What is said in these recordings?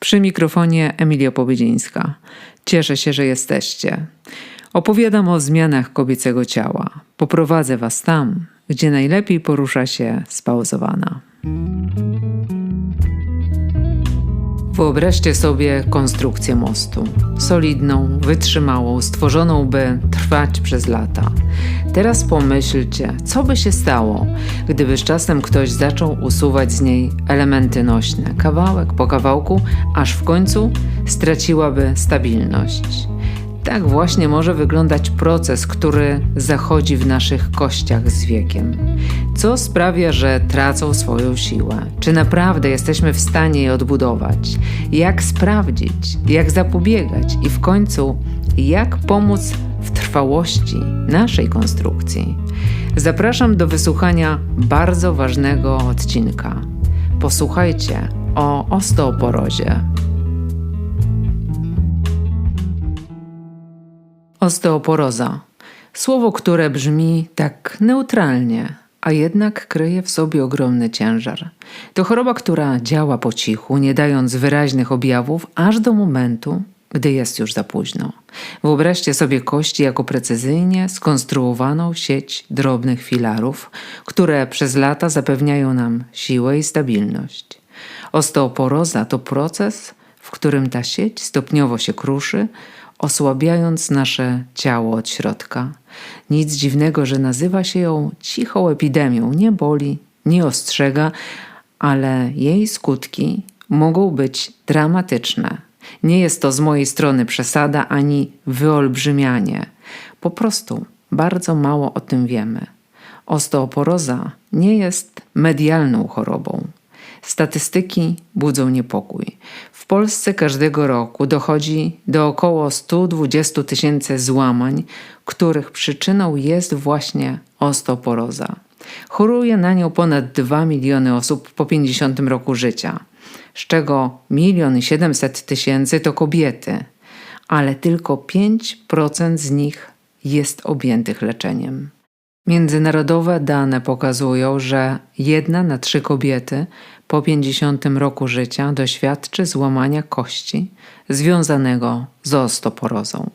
Przy mikrofonie Emilia Powiedzińska. Cieszę się, że jesteście. Opowiadam o zmianach kobiecego ciała. Poprowadzę Was tam, gdzie najlepiej porusza się spauzowana. Wyobraźcie sobie konstrukcję mostu. Solidną, wytrzymałą, stworzoną, by trwać przez lata. Teraz pomyślcie, co by się stało, gdyby z czasem ktoś zaczął usuwać z niej elementy nośne, kawałek po kawałku, aż w końcu straciłaby stabilność. Tak właśnie może wyglądać proces, który zachodzi w naszych kościach z wiekiem. Co sprawia, że tracą swoją siłę? Czy naprawdę jesteśmy w stanie je odbudować? Jak sprawdzić? Jak zapobiegać? I w końcu, jak pomóc w trwałości naszej konstrukcji? Zapraszam do wysłuchania bardzo ważnego odcinka. Posłuchajcie o osteoporozie. Osteoporoza. Słowo, które brzmi tak neutralnie, a jednak kryje w sobie ogromny ciężar. To choroba, która działa po cichu, nie dając wyraźnych objawów, aż do momentu, gdy jest już za późno. Wyobraźcie sobie kości jako precyzyjnie skonstruowaną sieć drobnych filarów, które przez lata zapewniają nam siłę i stabilność. Osteoporoza to proces, w którym ta sieć stopniowo się kruszy, osłabiając nasze ciało od środka. Nic dziwnego, że nazywa się ją cichą epidemią. Nie boli, nie ostrzega, ale jej skutki mogą być dramatyczne. Nie jest to z mojej strony przesada ani wyolbrzymianie. Po prostu bardzo mało o tym wiemy. Osteoporoza nie jest medialną chorobą. Statystyki budzą niepokój. Polsce każdego roku dochodzi do około 120 tysięcy złamań, których przyczyną jest właśnie osteoporoza. Choruje na nią ponad 2 miliony osób po 50 roku życia, z czego 1 700 tysięcy to kobiety, ale tylko 5% z nich jest objętych leczeniem. Międzynarodowe dane pokazują, że jedna na trzy kobiety po 50 roku życia doświadczy złamania kości związanego z osteoporozą.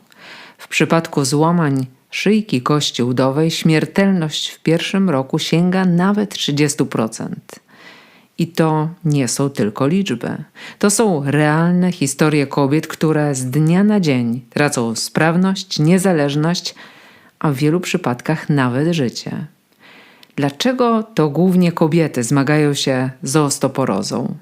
W przypadku złamań szyjki kości udowej śmiertelność w pierwszym roku sięga nawet 30%. I to nie są tylko liczby. To są realne historie kobiet, które z dnia na dzień tracą sprawność, niezależność, a w wielu przypadkach nawet życie. Dlaczego to głównie kobiety zmagają się z osteoporozą?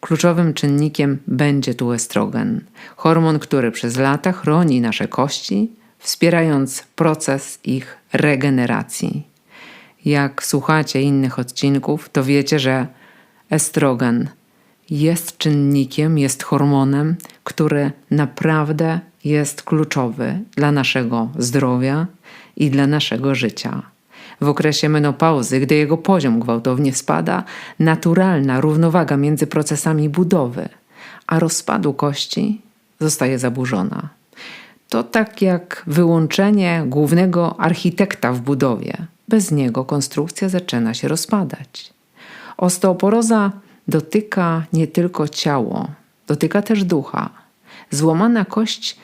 Kluczowym czynnikiem będzie tu estrogen, hormon, który przez lata chroni nasze kości, wspierając proces ich regeneracji. Jak słuchacie innych odcinków, to wiecie, że estrogen jest czynnikiem, jest hormonem, który naprawdę jest kluczowy dla naszego zdrowia i dla naszego życia. W okresie menopauzy, gdy jego poziom gwałtownie spada, naturalna równowaga między procesami budowy a rozpadu kości zostaje zaburzona. To tak jak wyłączenie głównego architekta w budowie. Bez niego konstrukcja zaczyna się rozpadać. Osteoporoza dotyka nie tylko ciało, dotyka też ducha. Złamana kość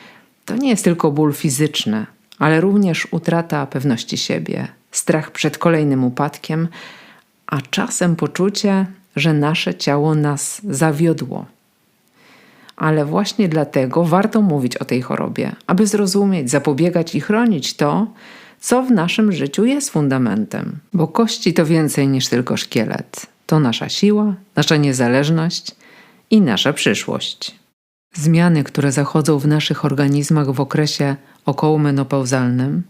to nie jest tylko ból fizyczny, ale również utrata pewności siebie, strach przed kolejnym upadkiem, a czasem poczucie, że nasze ciało nas zawiodło. Ale właśnie dlatego warto mówić o tej chorobie, aby zrozumieć, zapobiegać i chronić to, co w naszym życiu jest fundamentem. Bo kości to więcej niż tylko szkielet. To nasza siła, nasza niezależność i nasza przyszłość. Zmiany, które zachodzą w naszych organizmach w okresie okołomenopauzalnym,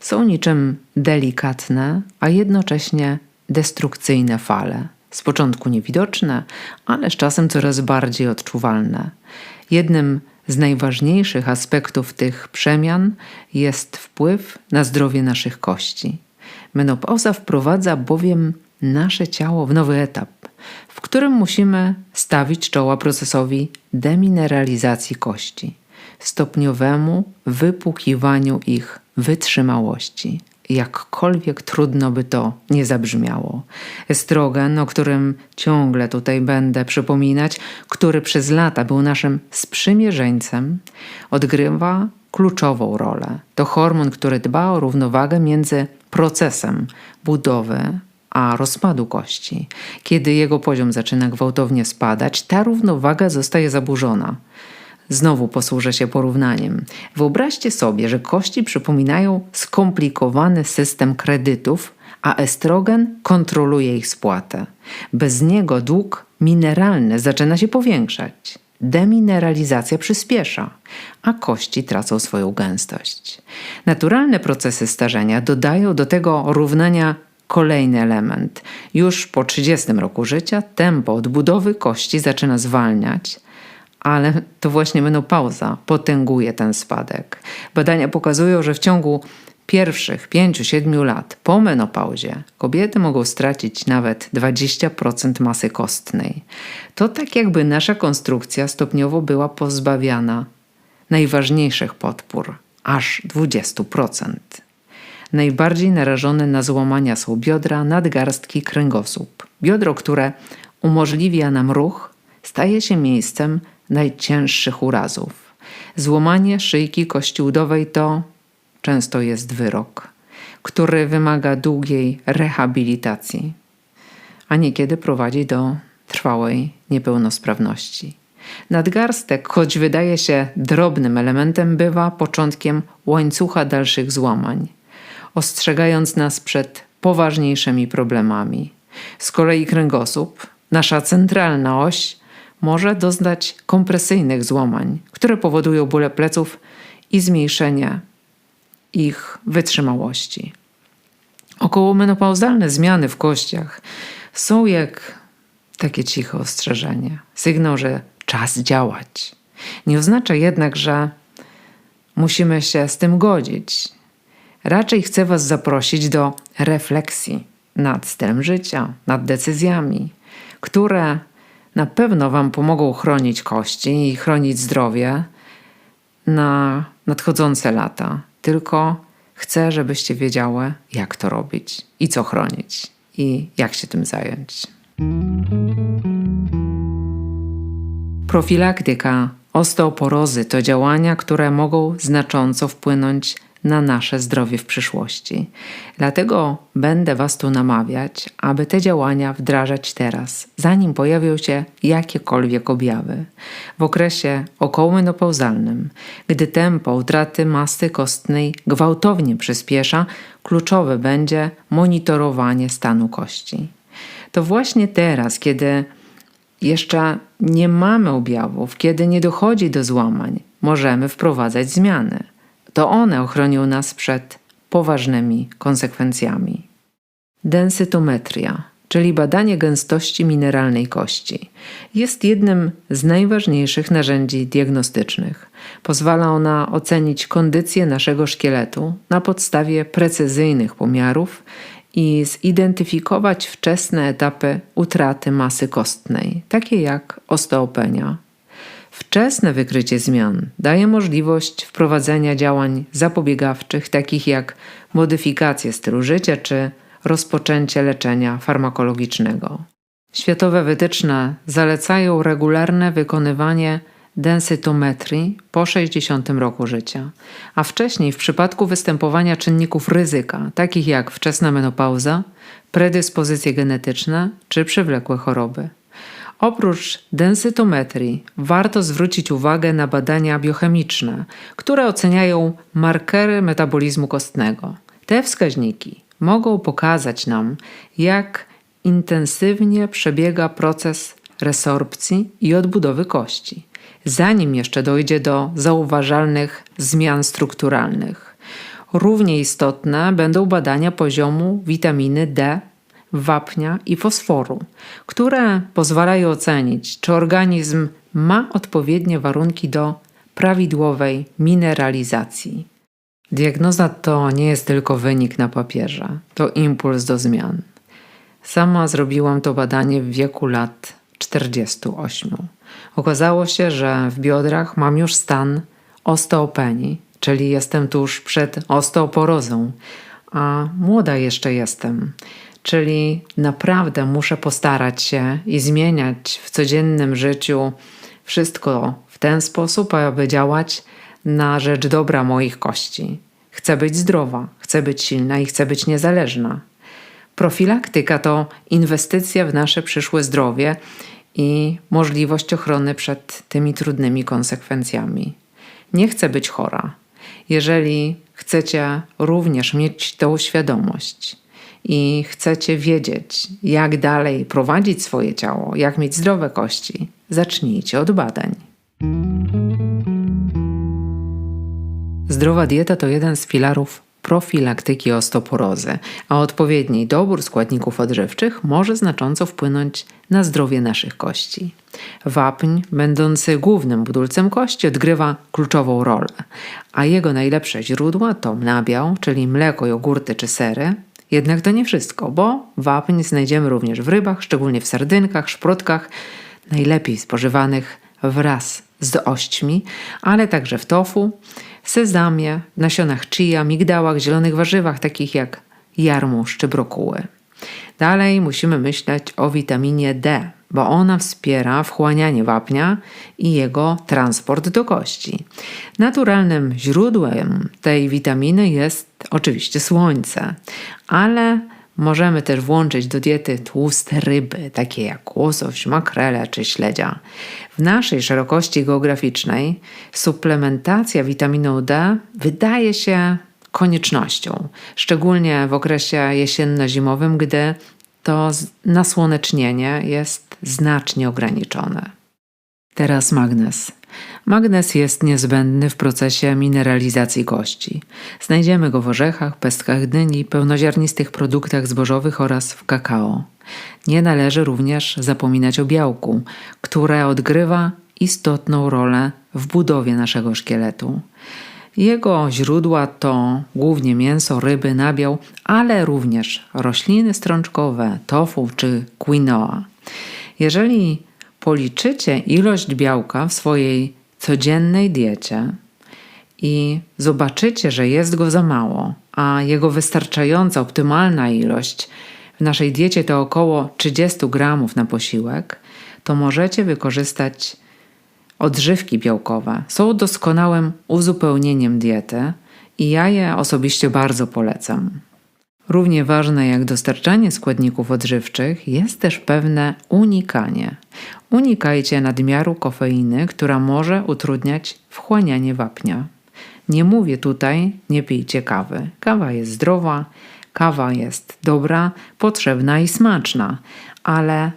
są niczym delikatne, a jednocześnie destrukcyjne fale. Z początku niewidoczne, ale z czasem coraz bardziej odczuwalne. Jednym z najważniejszych aspektów tych przemian jest wpływ na zdrowie naszych kości. Menopauza wprowadza bowiem nasze ciało w nowy etap, w którym musimy stawić czoła procesowi demineralizacji kości, stopniowemu wypłukiwaniu ich wytrzymałości. jakkolwiek trudno by to nie zabrzmiało. Estrogen, o którym ciągle tutaj będę przypominać, który przez lata był naszym sprzymierzeńcem, odgrywa kluczową rolę. To hormon, który dba o równowagę między procesem budowy a rozpadu kości. Kiedy jego poziom zaczyna gwałtownie spadać, ta równowaga zostaje zaburzona. Znowu posłużę się porównaniem. Wyobraźcie sobie, że kości przypominają skomplikowany system kredytów, a estrogen kontroluje ich spłatę. Bez niego dług mineralny zaczyna się powiększać. Demineralizacja przyspiesza, a kości tracą swoją gęstość. Naturalne procesy starzenia dodają do tego równania kolejny element. Już po 30 roku życia tempo odbudowy kości zaczyna zwalniać, ale to właśnie menopauza potęguje ten spadek. Badania pokazują, że w ciągu pierwszych 5-7 lat po menopauzie kobiety mogą stracić nawet 20% masy kostnej. To tak jakby nasza konstrukcja stopniowo była pozbawiana najważniejszych podpór, aż 20%. Najbardziej narażone na złamania są biodra, nadgarstki, kręgosłup. Biodro, które umożliwia nam ruch, staje się miejscem najcięższych urazów. Złamanie szyjki kości udowej to często jest wyrok, który wymaga długiej rehabilitacji, a niekiedy prowadzi do trwałej niepełnosprawności. Nadgarstek, choć wydaje się drobnym elementem, bywa początkiem łańcucha dalszych złamań, ostrzegając nas przed poważniejszymi problemami. Z kolei kręgosłup, nasza centralna oś, może doznać kompresyjnych złamań, które powodują bóle pleców i zmniejszenie ich wytrzymałości. Okołomenopauzalne zmiany w kościach są jak takie ciche ostrzeżenie, sygnał, że czas działać. Nie oznacza jednak, że musimy się z tym godzić. Raczej chcę Was zaprosić do refleksji nad stylem życia, nad decyzjami, które na pewno Wam pomogą chronić kości i chronić zdrowie na nadchodzące lata. Tylko chcę, żebyście wiedziały, jak to robić i co chronić i jak się tym zająć. Profilaktyka osteoporozy to działania, które mogą znacząco wpłynąć na nasze zdrowie w przyszłości. Dlatego będę Was tu namawiać, aby te działania wdrażać teraz, zanim pojawią się jakiekolwiek objawy. W okresie okołomenopauzalnym, gdy tempo utraty masy kostnej gwałtownie przyspiesza, kluczowe będzie monitorowanie stanu kości. To właśnie teraz, kiedy jeszcze nie mamy objawów, kiedy nie dochodzi do złamań, możemy wprowadzać zmiany to one ochronią nas przed poważnymi konsekwencjami. Densytometria, czyli badanie gęstości mineralnej kości, jest jednym z najważniejszych narzędzi diagnostycznych. Pozwala ona ocenić kondycję naszego szkieletu na podstawie precyzyjnych pomiarów i zidentyfikować wczesne etapy utraty masy kostnej, takie jak osteopenia, Wczesne wykrycie zmian daje możliwość wprowadzenia działań zapobiegawczych, takich jak modyfikacje stylu życia czy rozpoczęcie leczenia farmakologicznego. Światowe wytyczne zalecają regularne wykonywanie densytometrii po 60 roku życia, a wcześniej w przypadku występowania czynników ryzyka, takich jak wczesna menopauza, predyspozycje genetyczne czy przewlekłe choroby. Oprócz densytometrii warto zwrócić uwagę na badania biochemiczne, które oceniają markery metabolizmu kostnego. Te wskaźniki mogą pokazać nam, jak intensywnie przebiega proces resorpcji i odbudowy kości, zanim jeszcze dojdzie do zauważalnych zmian strukturalnych. Równie istotne będą badania poziomu witaminy D wapnia i fosforu, które pozwalają ocenić, czy organizm ma odpowiednie warunki do prawidłowej mineralizacji. Diagnoza to nie jest tylko wynik na papierze, to impuls do zmian. Sama zrobiłam to badanie w wieku lat 48. Okazało się, że w biodrach mam już stan osteopenii, czyli jestem tuż przed osteoporozą, a młoda jeszcze jestem. Czyli naprawdę muszę postarać się i zmieniać w codziennym życiu wszystko w ten sposób, aby działać na rzecz dobra moich kości. Chcę być zdrowa, chcę być silna i chcę być niezależna. Profilaktyka to inwestycja w nasze przyszłe zdrowie i możliwość ochrony przed tymi trudnymi konsekwencjami. Nie chcę być chora. Jeżeli chcecie również mieć tą świadomość i chcecie wiedzieć, jak dalej prowadzić swoje ciało, jak mieć zdrowe kości, zacznijcie od badań. Zdrowa dieta to jeden z filarów profilaktyki osteoporozy, a odpowiedni dobór składników odżywczych może znacząco wpłynąć na zdrowie naszych kości. Wapń, będący głównym budulcem kości, odgrywa kluczową rolę, a jego najlepsze źródła to nabiał, czyli mleko, jogurty czy sery. Jednak to nie wszystko, bo wapń znajdziemy również w rybach, szczególnie w sardynkach, szprotkach, najlepiej spożywanych wraz z ośćmi, ale także w tofu, sezamie, nasionach chia, migdałach, zielonych warzywach takich jak jarmuż czy brokuły. Dalej musimy myśleć o witaminie D, bo ona wspiera wchłanianie wapnia i jego transport do kości. Naturalnym źródłem tej witaminy jest oczywiście słońce, ale Możemy też włączyć do diety tłuste ryby, takie jak łosoś, makrele czy śledzia. W naszej szerokości geograficznej suplementacja witaminą D wydaje się koniecznością, szczególnie w okresie jesienno-zimowym, gdy to nasłonecznienie jest znacznie ograniczone. Teraz magnez. Magnez jest niezbędny w procesie mineralizacji kości. Znajdziemy go w orzechach, pestkach dyni, pełnoziarnistych produktach zbożowych oraz w kakao. Nie należy również zapominać o białku, które odgrywa istotną rolę w budowie naszego szkieletu. Jego źródła to głównie mięso, ryby, nabiał, ale również rośliny strączkowe, tofu czy quinoa. Jeżeli policzycie ilość białka w swojej codziennej diecie i zobaczycie, że jest go za mało, a jego wystarczająca, optymalna ilość w naszej diecie to około 30 gramów na posiłek, to możecie wykorzystać odżywki białkowe. Są doskonałym uzupełnieniem diety i ja je osobiście bardzo polecam. Równie ważne jak dostarczanie składników odżywczych jest też pewne unikanie. Unikajcie nadmiaru kofeiny, która może utrudniać wchłanianie wapnia. Nie mówię tutaj, nie pijcie kawy. Kawa jest zdrowa, kawa jest dobra, potrzebna i smaczna, ale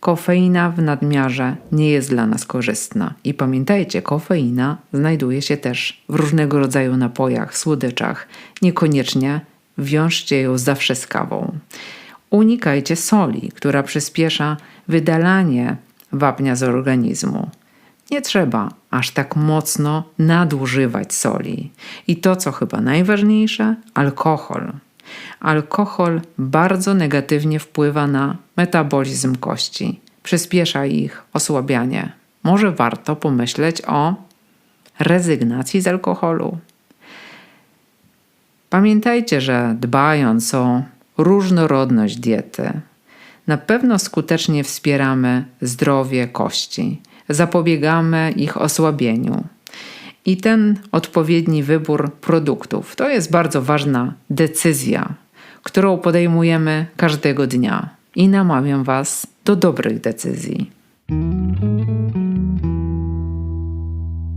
kofeina w nadmiarze nie jest dla nas korzystna. I pamiętajcie, kofeina znajduje się też w różnego rodzaju napojach, słodyczach, niekoniecznie wiążcie ją zawsze z kawą. Unikajcie soli, która przyspiesza wydalanie wapnia z organizmu. Nie trzeba aż tak mocno nadużywać soli. I to, co chyba najważniejsze, alkohol. Alkohol bardzo negatywnie wpływa na metabolizm kości, przyspiesza ich osłabianie. Może warto pomyśleć o rezygnacji z alkoholu. Pamiętajcie, że dbając o różnorodność diety, na pewno skutecznie wspieramy zdrowie kości, zapobiegamy ich osłabieniu. I ten odpowiedni wybór produktów to jest bardzo ważna decyzja, którą podejmujemy każdego dnia. I namawiam Was do dobrych decyzji.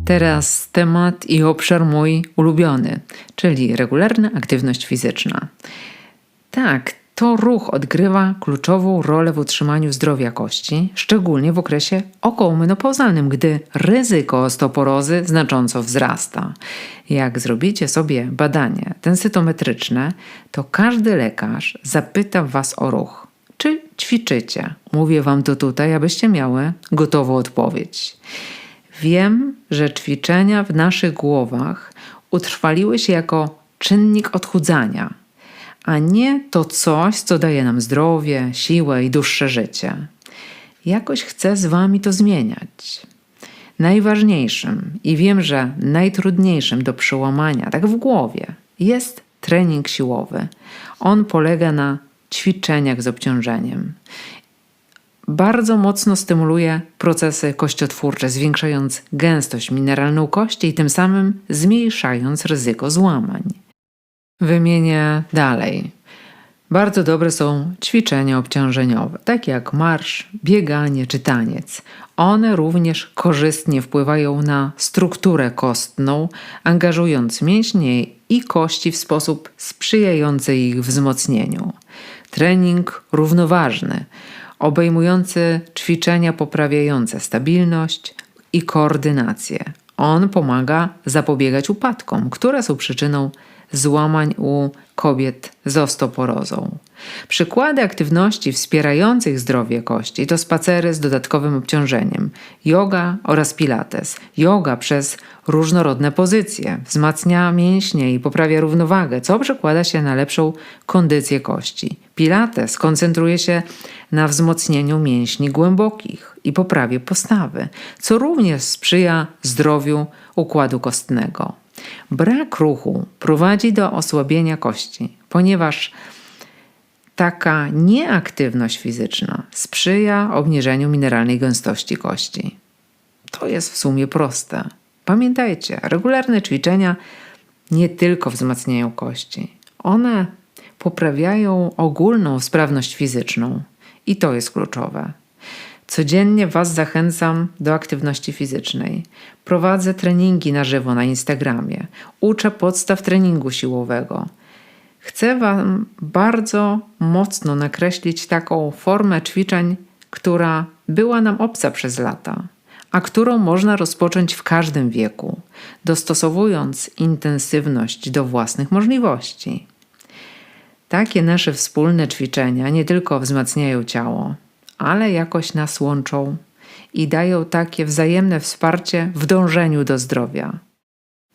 Teraz temat i obszar mój ulubiony, czyli regularna aktywność fizyczna. Tak, to ruch odgrywa kluczową rolę w utrzymaniu zdrowia kości, szczególnie w okresie okołomenopauzalnym, gdy ryzyko osteoporozy znacząco wzrasta. Jak zrobicie sobie badanie densytometryczne, to każdy lekarz zapyta Was o ruch. Czy ćwiczycie? Mówię Wam to tutaj, abyście miały gotową odpowiedź. Wiem, że ćwiczenia w naszych głowach utrwaliły się jako czynnik odchudzania, a nie to coś, co daje nam zdrowie, siłę i dłuższe życie. Jakoś chcę z Wami to zmieniać. Najważniejszym i wiem, że najtrudniejszym do przełamania, tak w głowie, jest trening siłowy. On polega na ćwiczeniach z obciążeniem. Bardzo mocno stymuluje procesy kościotwórcze, zwiększając gęstość mineralną kości i tym samym zmniejszając ryzyko złamań. Wymienię dalej. Bardzo dobre są ćwiczenia obciążeniowe, takie jak marsz, bieganie czy taniec. One również korzystnie wpływają na strukturę kostną, angażując mięśnie i kości w sposób sprzyjający ich wzmocnieniu. Trening równoważny, obejmujący ćwiczenia poprawiające stabilność i koordynację. On pomaga zapobiegać upadkom, które są przyczyną złamań u kobiet z osteoporozą. Przykłady aktywności wspierających zdrowie kości to spacery z dodatkowym obciążeniem, yoga oraz pilates. Yoga przez różnorodne pozycje wzmacnia mięśnie i poprawia równowagę, co przekłada się na lepszą kondycję kości. Pilates koncentruje się na wzmocnieniu mięśni głębokich i poprawie postawy, co również sprzyja zdrowiu układu kostnego. Brak ruchu prowadzi do osłabienia kości, ponieważ taka nieaktywność fizyczna sprzyja obniżeniu mineralnej gęstości kości. To jest w sumie proste. Pamiętajcie, regularne ćwiczenia nie tylko wzmacniają kości, one poprawiają ogólną sprawność fizyczną i to jest kluczowe. Codziennie Was zachęcam do aktywności fizycznej. Prowadzę treningi na żywo na Instagramie. Uczę podstaw treningu siłowego. Chcę Wam bardzo mocno nakreślić taką formę ćwiczeń, która była nam obca przez lata, a którą można rozpocząć w każdym wieku, dostosowując intensywność do własnych możliwości. Takie nasze wspólne ćwiczenia nie tylko wzmacniają ciało, ale jakoś nas łączą i dają takie wzajemne wsparcie w dążeniu do zdrowia.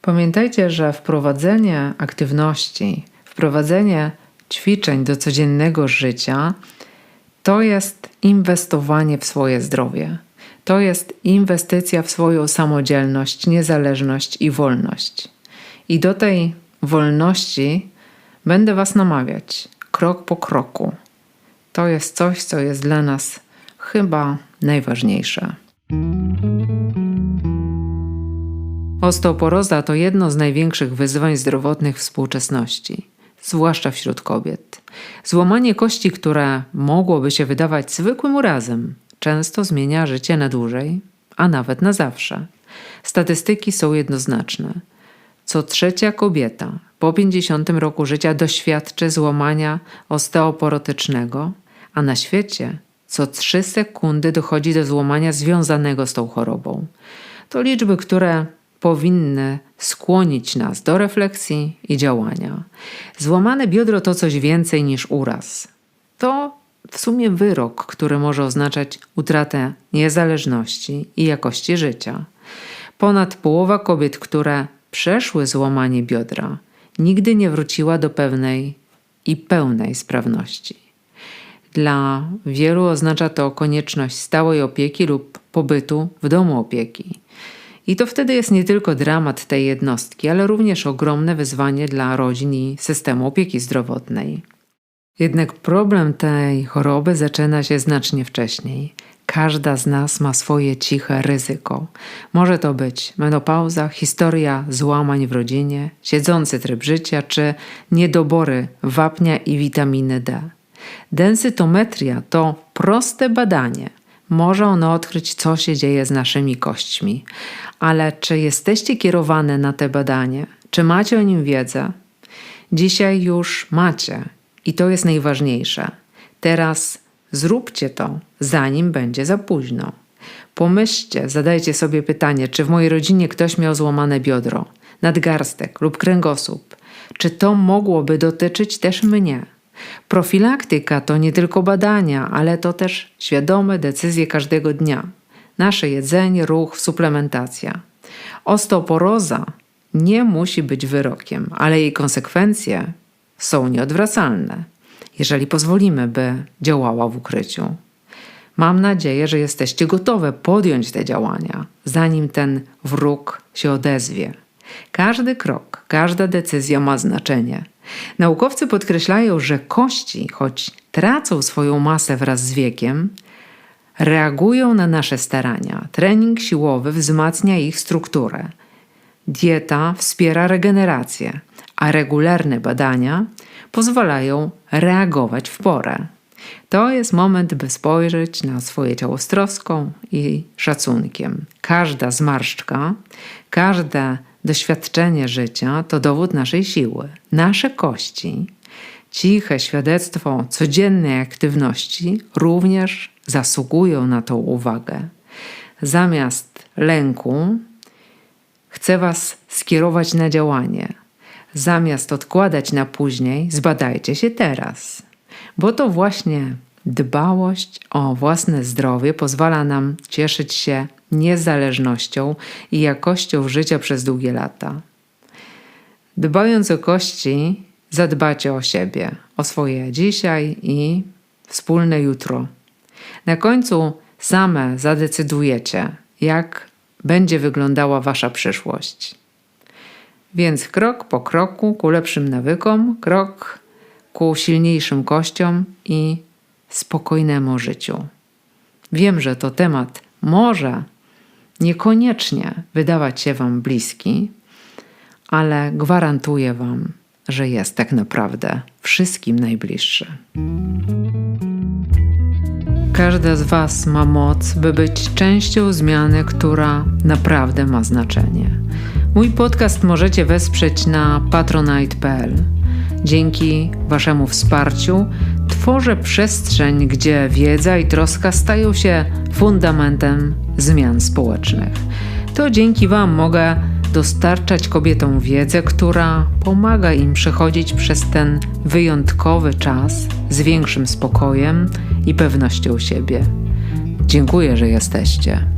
Pamiętajcie, że wprowadzenie aktywności, wprowadzenie ćwiczeń do codziennego życia to jest inwestowanie w swoje zdrowie. To jest inwestycja w swoją samodzielność, niezależność i wolność. I do tej wolności będę Was namawiać krok po kroku to jest coś, co jest dla nas chyba najważniejsze. Osteoporoza to jedno z największych wyzwań zdrowotnych współczesności, zwłaszcza wśród kobiet. Złamanie kości, które mogłoby się wydawać zwykłym urazem, często zmienia życie na dłużej, a nawet na zawsze. Statystyki są jednoznaczne. Co trzecia kobieta po 50 roku życia doświadczy złamania osteoporotycznego, a na świecie co 3 sekundy dochodzi do złamania związanego z tą chorobą. To liczby, które powinny skłonić nas do refleksji i działania. Złamane biodro to coś więcej niż uraz. To w sumie wyrok, który może oznaczać utratę niezależności i jakości życia. Ponad połowa kobiet, które przeszły złamanie biodra, nigdy nie wróciła do pewnej i pełnej sprawności. Dla wielu oznacza to konieczność stałej opieki lub pobytu w domu opieki. I to wtedy jest nie tylko dramat tej jednostki, ale również ogromne wyzwanie dla rodzin i systemu opieki zdrowotnej. Jednak problem tej choroby zaczyna się znacznie wcześniej. Każda z nas ma swoje ciche ryzyko. Może to być menopauza, historia złamań w rodzinie, siedzący tryb życia czy niedobory wapnia i witaminy D. Densytometria to proste badanie. Może ono odkryć, co się dzieje z naszymi kośćmi, ale czy jesteście kierowane na te badanie? Czy macie o nim wiedzę? Dzisiaj już macie i to jest najważniejsze. Teraz zróbcie to, zanim będzie za późno. Pomyślcie, zadajcie sobie pytanie, czy w mojej rodzinie ktoś miał złamane biodro, nadgarstek lub kręgosłup. Czy to mogłoby dotyczyć też mnie? Profilaktyka to nie tylko badania, ale to też świadome decyzje każdego dnia. Nasze jedzenie, ruch, suplementacja. Osteoporoza nie musi być wyrokiem, ale jej konsekwencje są nieodwracalne, jeżeli pozwolimy, by działała w ukryciu. Mam nadzieję, że jesteście gotowe podjąć te działania, zanim ten wróg się odezwie. Każdy krok, każda decyzja ma znaczenie. Naukowcy podkreślają, że kości, choć tracą swoją masę wraz z wiekiem, reagują na nasze starania. Trening siłowy wzmacnia ich strukturę. Dieta wspiera regenerację, a regularne badania pozwalają reagować w porę. To jest moment, by spojrzeć na swoje ciało z troską i szacunkiem. Każda zmarszczka, każde doświadczenie życia to dowód naszej siły. Nasze kości, ciche świadectwo codziennej aktywności również zasługują na tą uwagę. Zamiast lęku, chcę Was skierować na działanie. Zamiast odkładać na później, zbadajcie się teraz, bo to właśnie dbałość o własne zdrowie pozwala nam cieszyć się niezależnością i jakością życia przez długie lata. Dbając o kości, zadbacie o siebie, o swoje dzisiaj i wspólne jutro. Na końcu same zadecydujecie, jak będzie wyglądała Wasza przyszłość. Więc krok po kroku ku lepszym nawykom, krok ku silniejszym kościom i spokojnemu życiu. Wiem, że to temat może niekoniecznie wydawać się Wam bliski, ale gwarantuję Wam, że jest tak naprawdę wszystkim najbliższy. Każda z Was ma moc, by być częścią zmiany, która naprawdę ma znaczenie. Mój podcast możecie wesprzeć na patronite.pl. Dzięki Waszemu wsparciu tworzę przestrzeń, gdzie wiedza i troska stają się fundamentem zmian społecznych. To dzięki Wam mogę dostarczać kobietom wiedzę, która pomaga im przechodzić przez ten wyjątkowy czas z większym spokojem i pewnością siebie. Dziękuję, że jesteście.